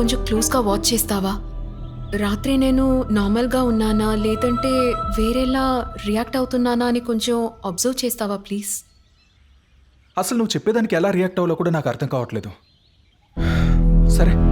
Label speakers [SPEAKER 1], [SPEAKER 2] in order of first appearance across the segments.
[SPEAKER 1] కొంచెం క్లోజ్గా వాచ్ చేస్తావా? రాత్రి నేను నార్మల్గా ఉన్నానా? లేదంటే వేరేలా రియాక్ట్ అవుతున్నానా అని కొంచెం అబ్జర్వ్ చేస్తావా ప్లీజ్?
[SPEAKER 2] అసలు నువ్వు చెప్పేదానికి ఎలా రియాక్ట్ అవ్వాలో కూడా నాకు అర్థం కావట్లేదు. సరే.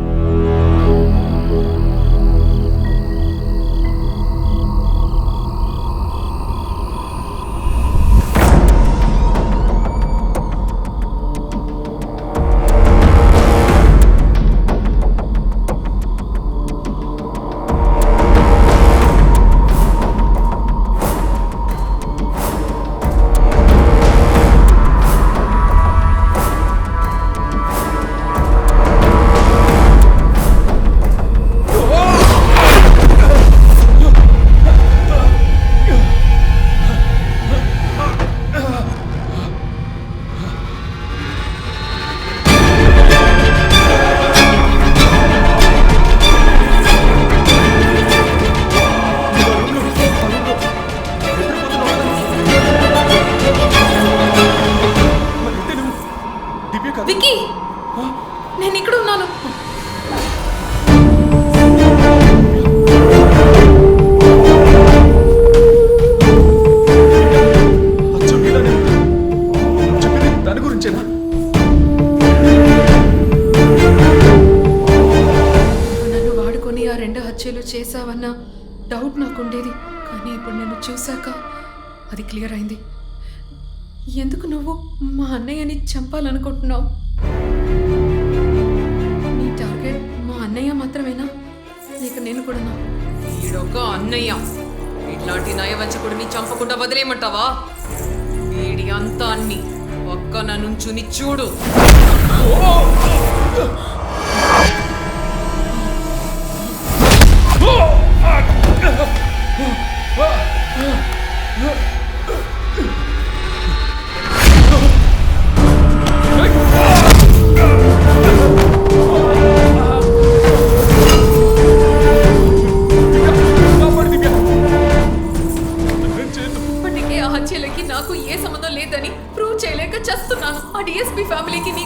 [SPEAKER 1] నేను ఇక్కడ ఉన్నాను.
[SPEAKER 2] దాని గురించేనా
[SPEAKER 1] నన్ను వాడుకొని ఆ రెండు హత్యలు చేశావన్న డౌట్ నాకు ఉండేది కానీ ఇప్పుడు నేను చూశాక అది క్లియర్ అయింది. ఎందుకు నువ్వు మా అన్నయ్యని చంపాలనుకుంటున్నావు? అన్నయ్య మాత్రమేనా? లేక నేను కూడానా?
[SPEAKER 3] వీడొక అన్నయ్య. ఇట్లాంటి నయవంచకుడిని చంపకుండా వదిలేయమంటావా? వీడి అంతా అన్ని పక్కన నుంచుని చూడు.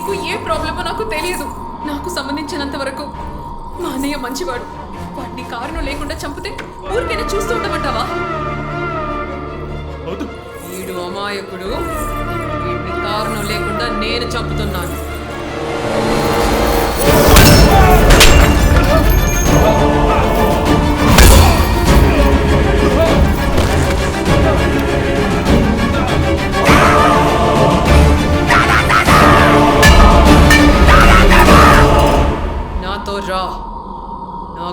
[SPEAKER 1] నీకు ఏ ప్రాబ్లమో నాకు తెలియదు. నాకు సంబంధించినంత వరకు మా అన్నయ్య మంచివాడు. వాటిని కారణం లేకుండా చంపితే ఊరికైనా చూస్తూ ఉండమంటావా?
[SPEAKER 3] వీడు అమాయకుడు. వీడిని కారణం లేకుండా నేను చంపుతున్నాను.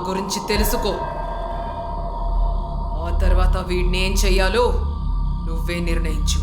[SPEAKER 3] గురించి తెలుసుకో. ఆ తర్వాత వీడిని ఏం చెయ్యాలో నువ్వే నిర్ణయించు.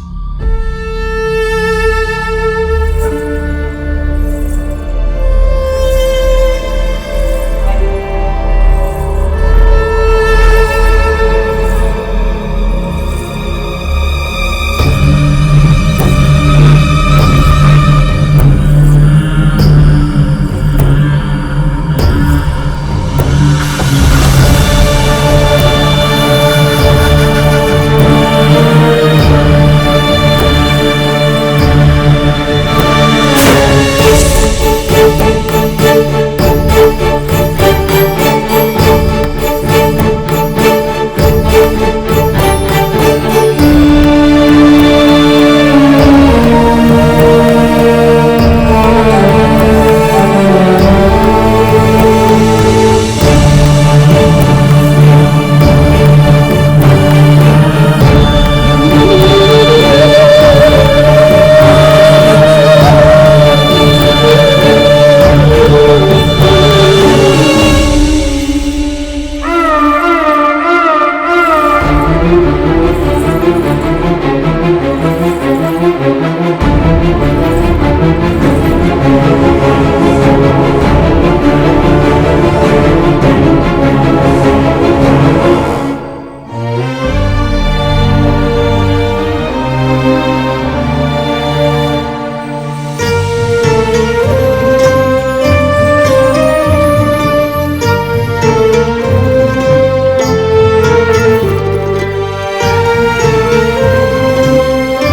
[SPEAKER 4] Thank you.